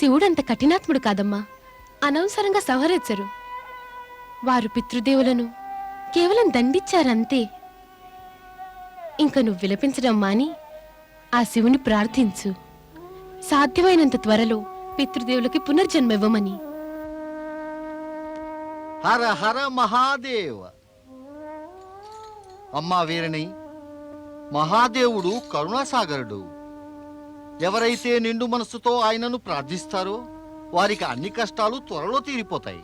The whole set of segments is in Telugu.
శివుడంత కఠినాత్ముడు కాదమ్మా. అనవసరంగా సంహరించరు. వారు పితృదేవులను కేవలం దండిచ్చారంతే. ఇంక నువ్వు విలపించడం మాని ఆ శివుని ప్రార్థించు. సాధ్యమైనంత త్వరలో పితృదేవులకి పునర్జన్మ ఇవ్వమని హర హర మహాదేవ. అమ్మా వీరని మహాదేవుడు కరుణాసాగరుడు. ఎవరైతే నిండు మనసుతో ఆయనను ప్రార్థిస్తారో వారికి అన్ని కష్టాలు త్వరలో తీరిపోతాయి.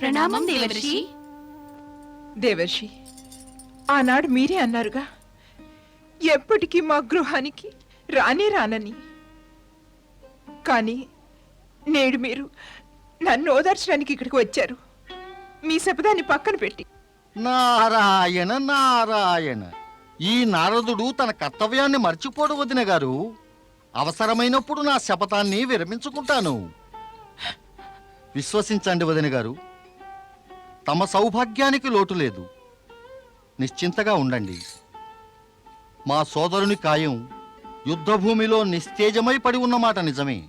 ప్రణామం దేవర్షి. దేవర్షి ఆనాడు మీరే అన్నారుగా ఎప్పటికీ మా గృహానికి రానే రానని. కానీ నేడు మీరు నన్ను ఓదార్చడానికి ఇక్కడికి వచ్చారు. మీ శపథాన్ని పక్కన పెట్టి. నారాయణ నారాయణ ఈ నారదుడు తన కర్తవ్యాన్ని మర్చిపోడు వదిన గారు. అవసరమైనప్పుడు నా శపథాన్ని విరమించుకుంటాను. విశ్వసించండి వదిన గారు. తమ సౌభాగ్యానికి లోటు లేదు. నిశ్చింతగా ఉండండి. మా సోదరుని కాయం యుద్ధభూమిలో నిస్తేజమై పడి ఉన్నమాట నిజమే.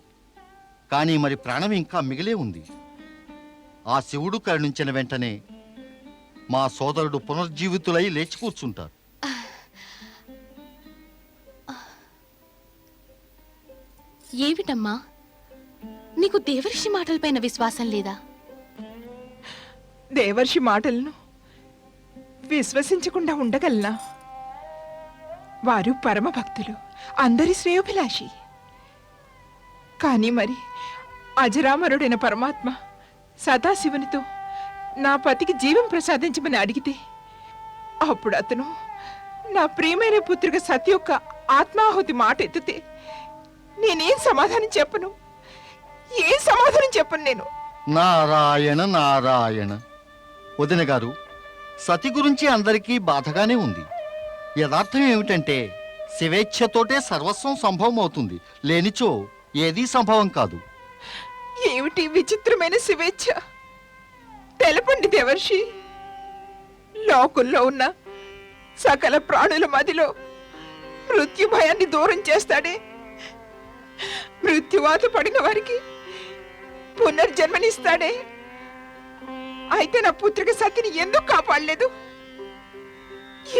కానీ మరి ప్రాణం ఇంకా మిగిలే ఉంది. ఆ శివుడు కరుణించిన వెంటనే మా సోదరుడు పునర్జీవితులై లేచి కూర్చుంటారు. ఏమిటమ్మా? నీకు దేవర్షి మాటలపైన విశ్వాసం లేదా? దేవర్షి మాటలను విశ్వసించకుండా ఉండగలనా? వారు పరమభక్తులు అందరి శ్రేయోభిలాషి. కానీ మరి అజరామరుడైన పరమాత్మ సదాశివునితో నా పతికి జీవం ప్రసాదించమని అడిగితే అప్పుడు అతను నా ప్రియమైన పుత్రిక సతి యొక్క ఆత్మాహుతి మాట ఎత్తితే నేనేం సమాధానం చెప్పను? ఏం సమాధానం చెప్పను నేను? నారాయణ నారాయణ. వదిన గారు సతి గురించి అందరికీ బాధగానే ఉంది. యథార్థం ఏమిటంటే శివేచ్ఛతోటే సర్వస్వం సంభవం అవుతుంది లేనిచో ఏదీ సంభవం కాదు. ఏమిటి విచిత్రమైన శివేచ్ఛ? తెలపండి దేవర్షి. లోకుల్లో ఉన్న సకల ప్రాణుల మదిలో మృత్యు భయాన్ని దూరం చేస్తాడే మృత్యువాత పడిన వారికి పునర్జన్మనిస్తాడే. అయితే నా పుత్రిక సతిని ఎందుకు కాపాడలేదు?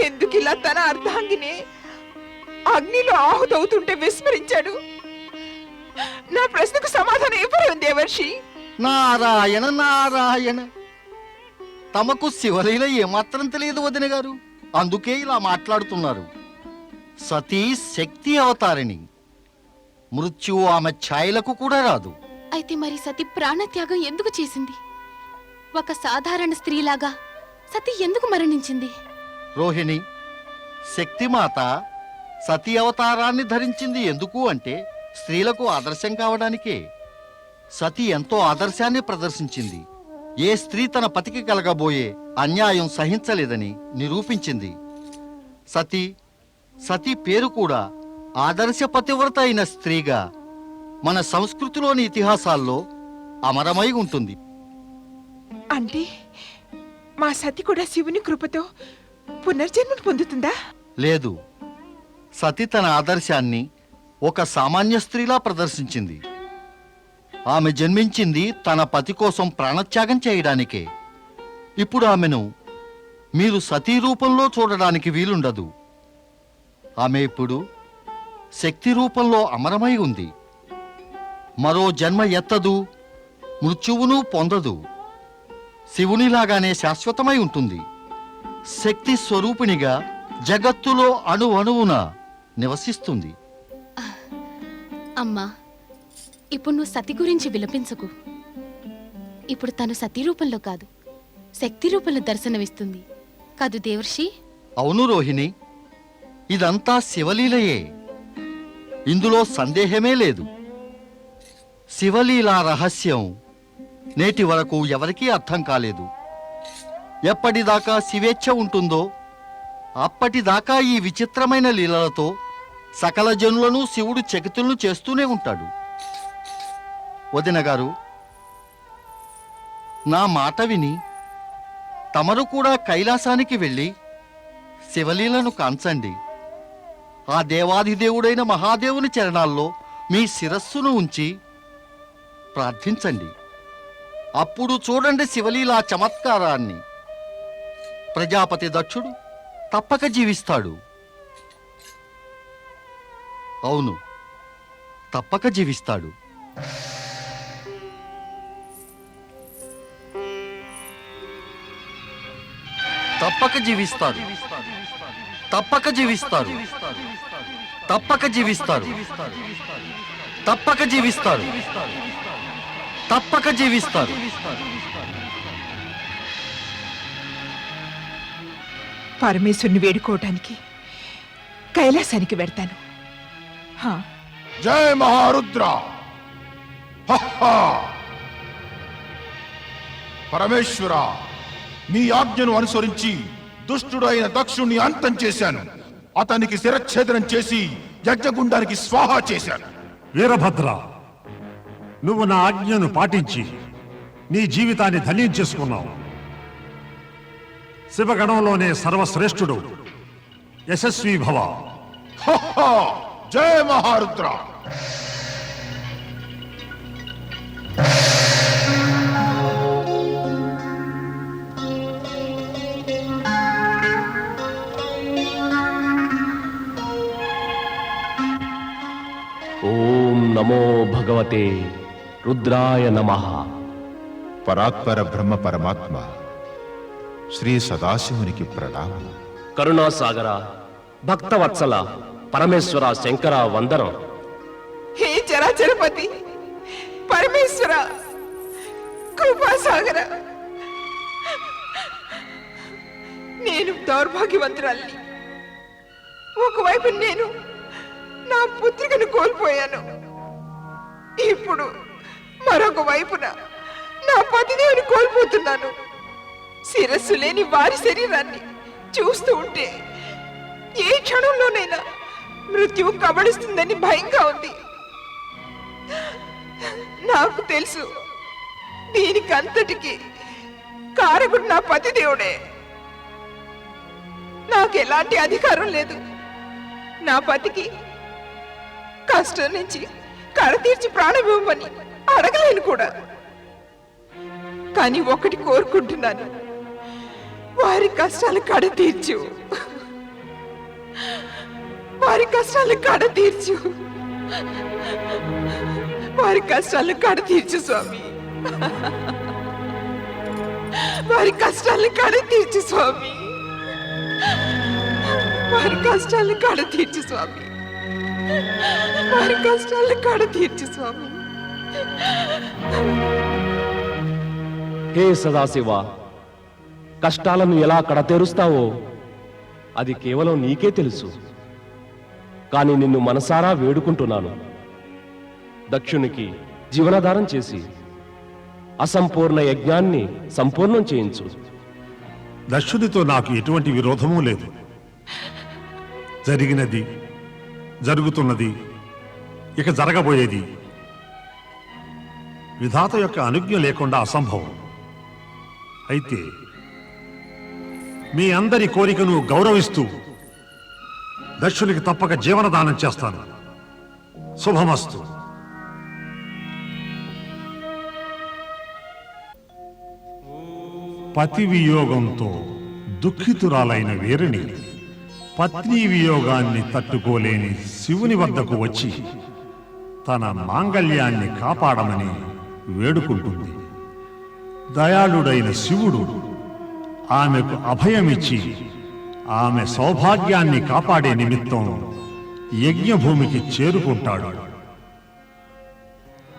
ఎందుకు ఇలా తన అర్ధాంగిని అగ్నిలో ఆహుతవుతుంటే విస్మరించాడు? నా ప్రశ్నకు సమాధానం ఇవ్వరు దేవర్షి నారాయణ నారాయణ. తమకు శివలీల ఏమాత్రం తెలియదు వదిన గారు అందుకే ఇలా మాట్లాడుతున్నారు. సతీ శక్తి అవతారిణి. మృత్యు ఆమె ఛాయలకు కూడా రాదు. అయితే మరి సతి ప్రాణత్యాగం ఎందుకు చేసింది? ఒక సాధారణ స్త్రీలాగా సతి ఎందుకు మరణించింది? రోహిణి శక్తిమాత సతీ అవతారాన్ని ధరించింది ఎందుకు అంటే స్త్రీలకు ఆదర్శం కావడానికే. సతి ఎంతో ఆదర్శాన్ని ప్రదర్శించింది. ఏ స్త్రీ తన పతికి కలగబోయే అన్యాయం సహించలేదని నిరూపించింది. సతి సతి పేరు కూడా ఆదర్శ పతివ్రత అయిన స్త్రీగా మన సంస్కృతిలోని ఇతిహాసాల్లో అమరమై ఉంటుంది. అంటే మా సతి కూడా శివుని కృపతో పునర్జన్మను పొందుతుందా? లేదు. సతి తన ఆదర్శాన్ని ఒక సామాన్య స్త్రీలా ప్రదర్శించింది. ఆమె జన్మించింది తన పతి కోసం ప్రాణత్యాగం చేయడానికే. ఇప్పుడు ఆమెను మీరు సతీ రూపంలో చూడడానికి వీలుండదు. ఆమె ఇప్పుడు శక్తి రూపంలో అమరమై ఉంది. మరో జన్మ ఎత్తదు మృత్యువును పొందదు. శివునిలాగానే శాశ్వతమై ఉంటుంది. శక్తి స్వరూపిణిగా జగత్తులో అణు అణువున నివసిస్తుంది. అమ్మా ఇప్పుడు నువ్వు సతి గురించి విలపించకు. ఇప్పుడు తను సతీ రూపంలో కాదు శక్తి రూపంలో దర్శనమిస్తుంది. కాదు దేవర్షి? అవును రోహిణి ఇదంతా శివలీలయే. ఇందులో సందేహమే లేదు. శివలీల రహస్యం నేటి వరకు ఎవరికీ అర్థం కాలేదు. ఎప్పటిదాకా శివేచ్ఛ ఉంటుందో అప్పటిదాకా ఈ విచిత్రమైన లీలలతో సకల జనులను శివుడు చకితులను చేస్తూనే ఉంటాడు. వదిన గారు నా మాట విని తమరు కూడా కైలాసానికి వెళ్ళి శివలీలను కాంచండి. ఆ దేవాధిదేవుడైన మహాదేవుని చరణాల్లో మీ శిరస్సును ఉంచి ప్రార్థించండి. అప్పుడు చూడండి శివలీలా చమత్కారాన్ని. ప్రజాపతి దక్షుడు తప్పక జీవిస్తాడు. అవును తప్పక జీవిస్తాడు. తప్పక జీవిస్తాడు. తప్పక జీవిస్తారు. తప్పక జీవిస్తారు. తప్పక జీవిస్తారు. తప్పక జీవిస్తారు. పరమేశ్వరుని వేడుకోవటానికి కైలాసానికి వెడతాను హా, జై మహారుద్ర. హహా! పరమేశ్వర నీ ఆజ్ఞను అనుసరించి దుష్టుడైన దక్షుణ్ణి అంతం చేశాను. అతనికి శిరచ్ఛేదనం చేసి యజ్ఞగుండానికి స్వాహా చేశాను. వీరభద్ర నువ్వు నా ఆజ్ఞను పాటించి నీ జీవితాన్ని ధన్యం చేసుకున్నావు. శివగణంలోనే సర్వశ్రేష్ఠుడు యశస్వి భవ. హహా! జై మహారుద్ర. నమో భగవతే రుద్రాయ నమః. పరాత్పర బ్రహ్మ పరమాత్మ శ్రీ సదాశివునికి ప్రణామం. కరుణాసాగర భక్తవత్సల పరమేశ్వర శంకర వందనం. హే చరాచరపతి పరమేశ్వర కృపాసాగర. నేను దౌర్భాగ్యవంతురాల్ని. ఒకవైపు నేను నా పుత్రికను కోల్పోయాను. ఇప్పుడు మరొక వైపున నా పతిదేవుని కోల్పోతున్నాను. శిరస్సు లేని వారి శరీరాన్ని చూస్తూ ఉంటే ఏ క్షణంలోనైనా మృత్యువు కబడిస్తుందని భయంగా ఉంది. నాకు తెలుసు దీనికంతటికి కారకుడు నా పతిదేవుడే. నాకు ఎలాంటి అధికారం లేదు. నా పతికి కష్టం నుంచి కడతీర్చి ప్రాణమివ్వమని అడగలేను కూడా. కానీ ఒకటి కోరుకుంటున్నాను. వారి కష్టాలు కడ తీర్చు. వారి కష్టాలు కడ తీర్చు. వారి కష్టాలు కడ తీర్చు స్వామి. వారి కష్టాలు కడ తీర్చు స్వామి. వారి కష్టాలు కడ తీర్చు స్వామి. వారి కష్టాలు కడ తీర్చు స్వామి. హే సదాశివ కష్టాలను ఎలా కడతెరుస్తావో అది కేవలం నీకే తెలుసు. కానీ నిన్ను మనసారా వేడుకుంటున్నాను. దక్షునికి జీవనాధారం చేసి అసంపూర్ణ యజ్ఞాన్ని సంపూర్ణం చేయించు. దక్షుడితో నాకు ఎటువంటి విరోధమూ లేదు. జరిగినది జరుగుతున్నది. ఇక జరగబోయేది. విధాత యొక్క అనుజ్ఞ లేకుండా అసంభవం. అయితే మీ అందరి కోరికను గౌరవిస్తూ దక్షునికి తప్పక జీవనదానం చేస్తాను. శుభమస్తు. పతి వియోగంతో దుఃఖితురాలైన వీరిని పత్ని వియోగాన్ని తట్టుకోలేని శివుని వద్దకు వచ్చి తన మాంగల్యాన్ని కాపాడమని వేడుకుంటుంది. దయాళుడైన శివుడు ఆమెకు అభయమిచ్చి ఆమె సౌభాగ్యాన్ని కాపాడే నిమిత్తం యజ్ఞభూమికి చేరుకుంటాడు.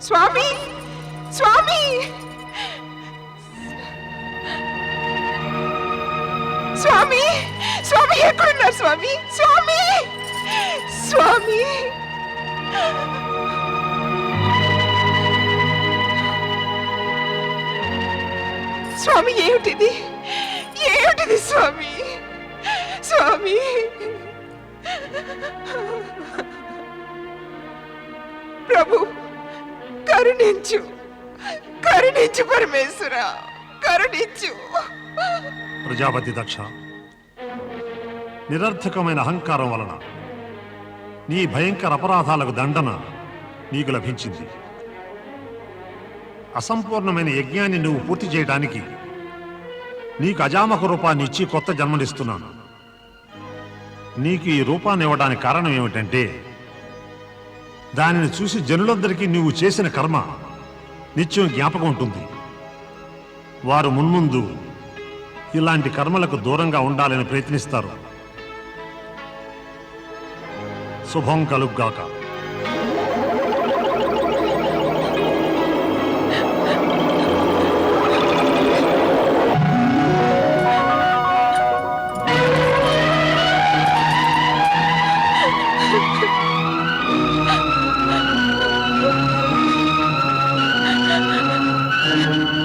స్వామి! స్వామి! స్వామి! స్వామి ఎక్కడున్నారు స్వామి? స్వామి! స్వామి! స్వామి ఏమిటిది? ఏమిటిది స్వామి? స్వామి! ప్రభు కరుణించు. కరుణించు పరమేశ్వర. కరుణించు. ప్రజాపతి దక్ష. నిరర్థకమైన అహంకారం వలన. నీ భయంకర అపరాధాలకు దండన నీకు లభించింది. అసంపూర్ణమైన యజ్ఞాన్ని నువ్వు పూర్తి చేయడానికి నీకు అజామక రూపాన్ని ఇచ్చి కొత్త జన్మనిస్తున్నాను. నీకు ఈ రూపాన్ని ఇవ్వడానికి కారణం ఏమిటంటే దానిని చూసి జనులందరికీ నువ్వు చేసిన కర్మ నిత్యం జ్ఞాపకం ఉంటుంది. వారు మున్ముందు ఇలాంటి కర్మలకు దూరంగా ఉండాలని ప్రయత్నిస్తారు. శుభం కలుగ్గాక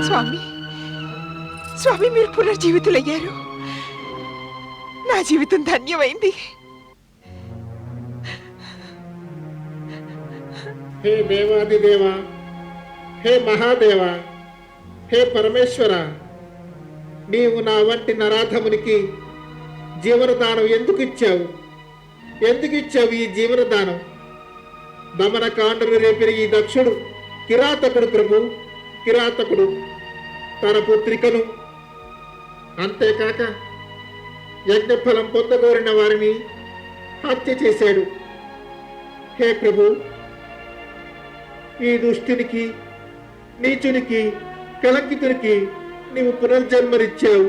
స్వామి స్వామి మీరు పునర్జీవితులయ్యారు. నా జీవితం ధన్యమైంది. హే దేవాదిదేవ హే మహాదేవ హే పరమేశ్వర నీవు నా వంటి నరాధమునికి జీవనదానం ఎందుకు ఇచ్చావు ఎందుకు ఇచ్చావు ఈ జీవనదానం? దమనకాండను రేపిన ఈ దక్షుడు కిరాతకుడు ప్రభు కిరాతకుడు తన పుత్రికను. అంతేకాక యజ్ఞఫలం పొందగోరిన వారిని హత్య చేశాడు. హే ప్రభు ఈ దుష్టునికి నీచునికి కలంకితునికి నీవు పునర్జన్మనిచ్చావు.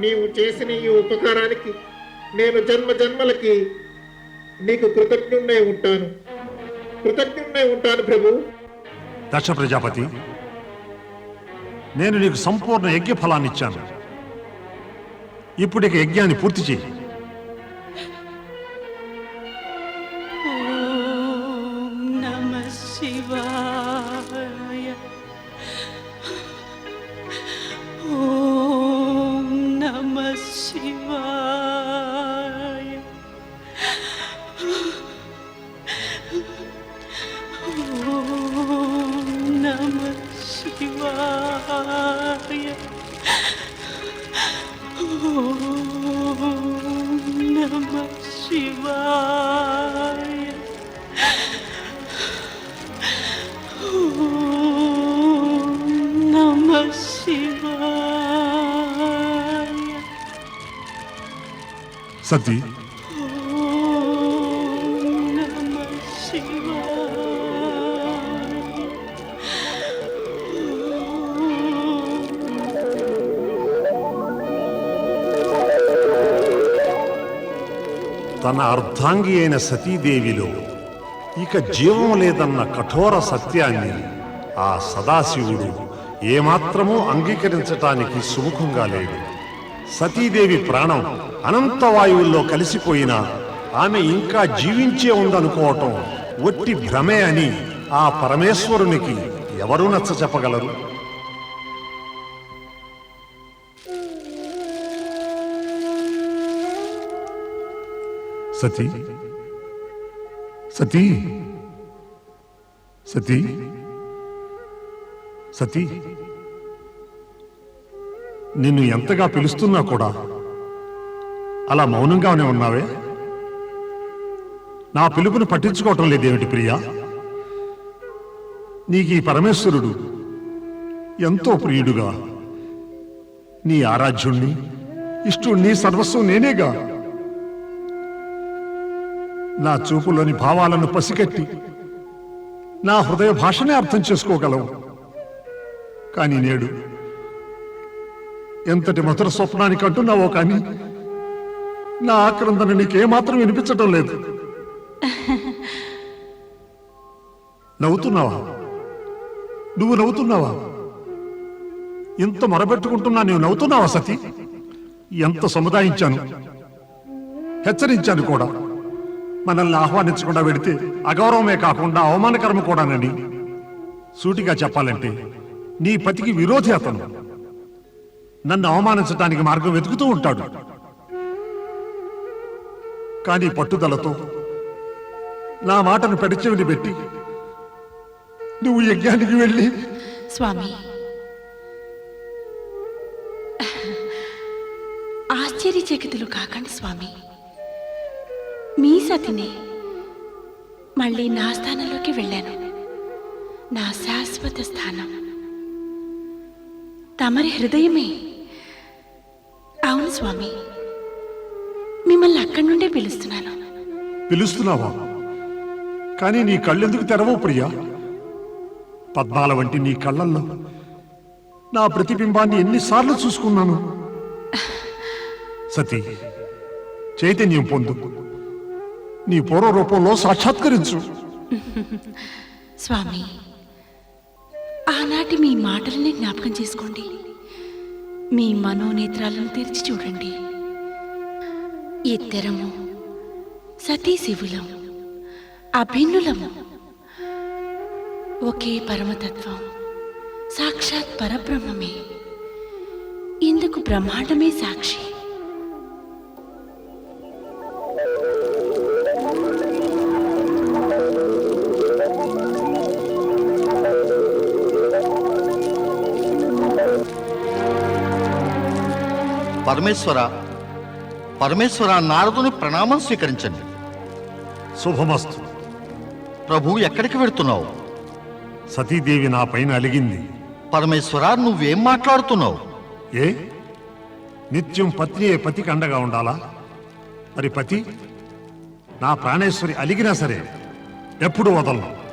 నీవు చేసిన ఈ ఉపకారానికి నేను జన్మ జన్మలకి నీకు కృతజ్ఞుణ్ణే ఉంటాను. కృతజ్ఞుణ్ణే ఉంటాను ప్రభు. దక్ష ప్రజాపతి నేను నీకు సంపూర్ణ యజ్ఞ ఫలాన్ని ఇచ్చాను ఇప్పుడు ఇక యజ్ఞాన్ని పూర్తి చేయి. శివాయ ఓం నమ శివాయ సతీ తన అర్ధాంగి అయిన సతీదేవిలో ఇక జీవం లేదన్న కఠోర సత్యాన్ని ఆ సదాశివుడు ఏమాత్రమూ అంగీకరించటానికి సుముఖంగా లేడు. సతీదేవి ప్రాణం అనంత వాయువుల్లో కలిసిపోయినా ఆమె ఇంకా జీవించే ఉందనుకోవటం ఒట్టి భ్రమే అని ఆ పరమేశ్వరునికి ఎవరు నచ్చ చెప్పగలరు సతీ. సతీ. సతీ. సతీ. నిన్ను ఎంతగా పిలుస్తున్నా కూడా అలా మౌనంగానే ఉన్నావే? నా పిలుపును పట్టించుకోవటం లేదేమిటి ప్రియా? నీకు ఈ పరమేశ్వరుడు ఎంతో ప్రియుడుగా. నీ ఆరాధ్యుణ్ణి ఇష్టుణ్ణి సర్వస్వం నేనేగా. నా చూపులోని భావాలను పసిగట్టి నా హృదయ భాషనే అర్థం చేసుకోగలవు. కానీ నేడు ఎంతటి మధుర స్వప్నానికి అంటున్నావో కానీ నా ఆక్రందన నీకేమాత్రం వినిపించటం లేదు. నవ్వుతున్నావా? నువ్వు నవ్వుతున్నావా? ఎంత మొరబెట్టుకుంటున్నా నువ్వు నవ్వుతున్నావా సతీ? ఎంత సముదాయించాను? హెచ్చరించాను కూడా. మనల్ని ఆహ్వానించకుండా వెడితే అగౌరవమే కాకుండా అవమానకరం కూడానని సూటిగా చెప్పాలంటే నీ పతికి విరోధి అతను. నన్ను అవమానించడానికి మార్గం వెతుకుతూ ఉంటాడు. కానీ పట్టుదలతో నా మాటను పెడచెవిని పెట్టి నువ్వు యజ్ఞానికి వెళ్ళి స్వామి. ఆశ్చర్యచకితులు కాకండి స్వామి. మీ సతిని మళ్ళీ నా స్థానంలోకి వెళ్ళాను. నా శాశ్వత స్థానం. తమరి హృదయమే. అవును స్వామి. మిమ్మల్ని అక్కడి నుండే పిలుస్తున్నాను. పిలుస్తున్నావా? కానీ నీ కళ్ళెందుకు తెరవవు ప్రియా? పద్మాల వంటి నీ కళ్ళల్లో నా ప్రతిబింబాన్ని ఎన్నిసార్లు చూసుకున్నాను. సతీ చైతన్యం పొందు. నీ పూర్వ రూపంలో సాక్షాత్కరించు. స్వామి ఆనాటి మీ మాటలని జ్ఞాపకం చేసుకోండి. మీ మనోనేత్రాలను తెరిచి చూడండి. ఇద్దరము సతీ శివులం అభిన్నులము. ఒకే పరమతత్వం సాక్షాత్ పరబ్రహ్మమే. ఇందుకు బ్రహ్మాండమే సాక్షి. పరమేశ్వర పరమేశ్వర నారదుని ప్రణామం స్వీకరించండి. శుభమస్తు. ప్రభు ఎక్కడికి వెడుతున్నావు సతీదేవి నా పైన అలిగింది. పరమేశ్వర నువ్వేం మాట్లాడుతున్నావు? ఏ? నిత్యం పత్నియే పతికి అండగా ఉండాలా? మరి పతి నా ప్రాణేశ్వరి అలిగినా సరే ఎప్పుడు వదలను.